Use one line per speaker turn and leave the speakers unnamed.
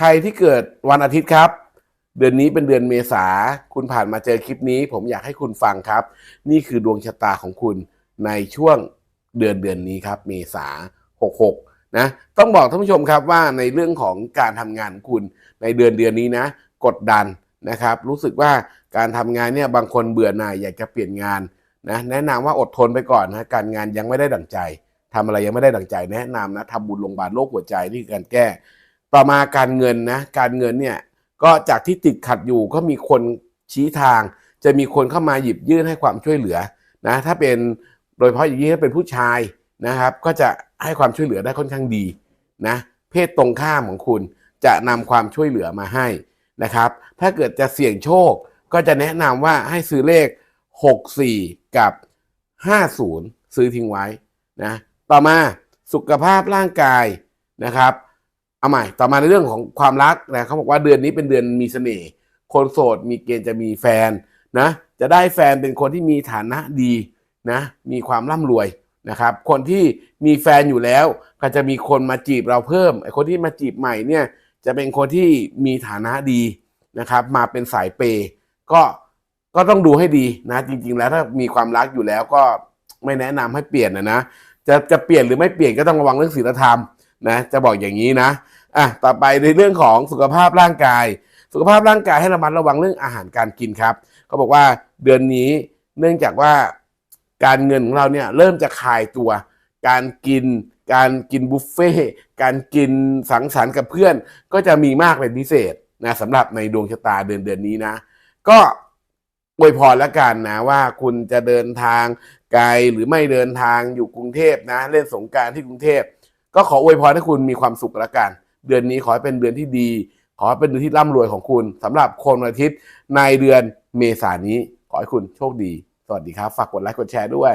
ใครที่เกิดวันอาทิตย์ครับ เดือนนี้เป็นเดือนเมษาคุณผ่านมาเจอคลิปนี้ ผมอยากให้คุณฟังครับ นี่คือดวงชะตาของคุณในช่วงเดือนเดือนนี้ครับ เมษา66นะต้องบอกท่านผู้ชมครับว่าในเรื่องของการทำงานคุณในเดือนเดือนนี้นะ กดดันนะครับ รู้สึกว่าการทำงานเนี่ยบางคนเบื่อหน่ายอยากจะเปลี่ยนงานนะแนะนำว่าอดทนไปก่อนนะการงานยังไม่ได้ดั่งใจทำอะไรยังไม่ได้ดั่งใจแนะนำนะทำบุญโรงพยาบาลโรคหัวใจนี่คือการแก้ ต่อมาการเงินนะการเงินเนี่ยก็จากที่ติดขัดอยู่ก็มีคนชี้ทาง จะมีคนเข้ามาหยิบยื่นให้ความช่วยเหลือนะถ้าเป็นโดยเฉพาะอย่างยิ่งถ้าเป็นผู้ชายนะครับ ก็จะให้ความช่วยเหลือได้ค่อนข้างดีนะเพศตรงข้ามของคุณจะนำความช่วยเหลือมาให้นะครับ ถ้าเกิดจะเสี่ยงโชค ก็จะแนะนำว่าให้ซื้อเลข 64 กับ 50 ซื้อทิ้งไว้นะต่อมาสุขภาพร่างกายนะครับ เอาใหม่ ต่อมาในเรื่องของความรักนะเขาบอกว่าเดือนนี้เป็นเดือนมีเสน่ห์คนโสดมีเกณฑ์จะมีแฟนนะจะได้แฟนเป็นคนที่มีฐานะดีนะมีความร่ำรวยนะครับ คนที่มีแฟนอยู่แล้ว ก็จะมีคนมาจีบเราเพิ่มไอ้คนที่มาจีบใหม่เนี่ยจะเป็นคนที่มีฐานะดีนะครับ มาเป็นสายเปย์ก็ก็ต้องดูให้ดีนะ จริง ๆ แล้วถ้ามีความรักอยู่แล้วก็ไม่แนะนำให้เปลี่ยนนะนะจะจะเปลี่ยนหรือไม่เปลี่ยนก็ต้องระวังเรื่องศีลธรรม นะจะบอกอย่างนี้นะอะต่อไปในเรื่องของสุขภาพร่างกาย สุขภาพร่างกายให้ระมัดระวังเรื่องอาหารการกินครับเขาบอกว่าเดือนนี้เนื่องจากว่าการเงินของเราเนี่ยเริ่มจะคลายตัว การกิน การกินบุฟเฟ่การกินสังสรรค์กับเพื่อน ก็จะมีมากเป็นพิเศษนะสำหรับในดวงชะตาเดือนเดือนนี้นะ ก็อวยพรแล้วกันนะว่าคุณจะเดินทางไกลหรือไม่เดินทางอยู่กรุงเทพนะ เล่นสงการที่กรุงเทพ ก็ขออวยพรให้คุณมีความสุขละกัน เดือนนี้ขอให้เป็นเดือนที่ดี ขอให้เป็นเดือนที่ร่ำรวยของคุณสำหรับคนวันอาทิตย์ในเดือนเมษายนนี้ ขอให้คุณโชคดี สวัสดีครับ ฝากกดไลค์กดแชร์ด้วย